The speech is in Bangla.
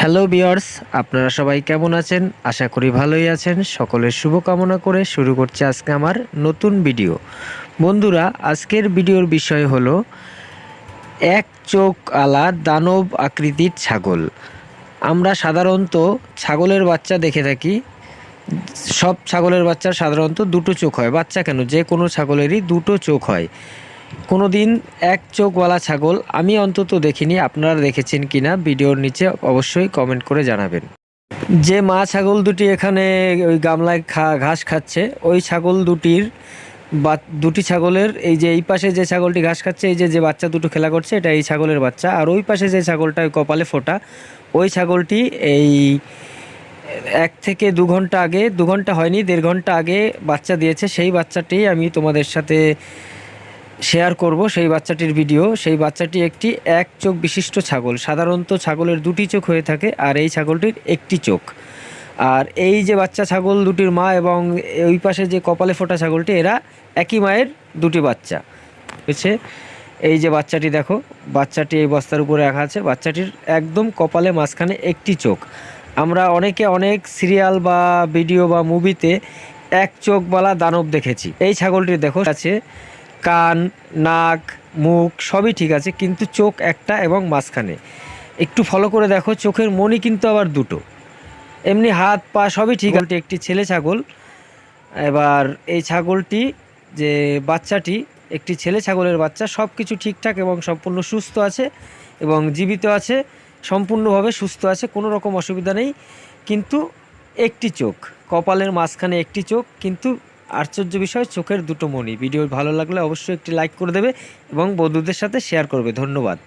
হ্যালো বিয়ার্স আপনারা সবাই কেমন আছেন? আশা করি ভালোই আছেন। সকলের শুভকামনা করে শুরু করছি আজকে আমার নতুন ভিডিও বন্ধুরা, আজকের ভিডিওর বিষয় হলো এক চোখ আলা দানব আকৃতির ছাগল। আমরা সাধারণত ছাগলের বাচ্চা দেখে থাকি। সব ছাগলের বাচ্চার সাধারণত দুটো চোখ হয়। বাচ্চা কেন? যে কোনো ছাগলেরই দুটো চোখ হয়। কোনো দিন এক চোখওয়ালা ছাগল আমি অন্তত দেখিনি, আপনারা দেখেছেন কিনা, ভিডিওর নিচে অবশ্যই কমেন্ট করে জানাবেন। যে মা ছাগল দুটি এখানে ওই গামলায় খা, ঘাস খাচ্ছে, ওই ছাগল দুটির বা, দুটি ছাগলের এই যে এই পাশে যে ছাগলটি ঘাস খাচ্ছে, এই যে যে বাচ্চা দুটো খেলা করছে, এটা এই ছাগলের বাচ্চা, আর ওই পাশে যে ছাগলটা কপালে ফোটা, ওই ছাগলটি এই এক থেকে দু ঘণ্টা আগে, দু ঘণ্টা হয়নি, দেড় ঘণ্টা আগে বাচ্চা দিয়েছে, সেই বাচ্চাটি আমি তোমাদের সাথে শেয়ার করব সেই বাচ্চাটির ভিডিও সেই বাচ্চাটি একটি এক চোখ বিশিষ্ট ছাগল। সাধারণত ছাগলের দুটি চোখ হয়ে থাকে আর এই ছাগলটির একটি চোখ। আর এই যে বাচ্চা ছাগল দুটির মা এবং ওই পাশে যে কপালে ফোটা ছাগলটি, এরা একই মায়ের দুটি বাচ্চা। হচ্ছে এই যে বাচ্চাটি দেখো, বাচ্চাটি এই বস্তার উপরে রাখা আছে। বাচ্চাটির একদম কপালে মাঝখানে একটি চোখ। আমরা অনেকে অনেক সিরিয়াল বা ভিডিও বা মুভিতে এক চোখওয়ালা দানব দেখেছি। এই ছাগলটির দেখো, আছে কান, নাক, মুখ সবই ঠিক আছে, কিন্তু চোখ একটা এবং মাঝখানে। একটু ফলো করে দেখো, চোখের মনি কিন্তু আবার দুটো। এমনি হাত, পা সবই ঠিক আছে, একটি ছেলে ছাগল। এবার এই ছাগলটি যে বাচ্চাটি, একটি ছেলে ছাগলের বাচ্চা সব কিছু ঠিকঠাক এবং সম্পূর্ণ সুস্থ আছে এবং জীবিত আছে, সম্পূর্ণভাবে সুস্থ আছে, কোনো রকম অসুবিধা নেই। কিন্তু একটি চোখ, কপালের মাঝখানে একটি চোখ, কিন্তু আশ্চর্য বিষয়, চোখের দুটো মনি ভিডিও ভালো লাগলে অবশ্যই একটি লাইক করে দেবে এবং বন্ধুদের সাথে শেয়ার করবে। ধন্যবাদ।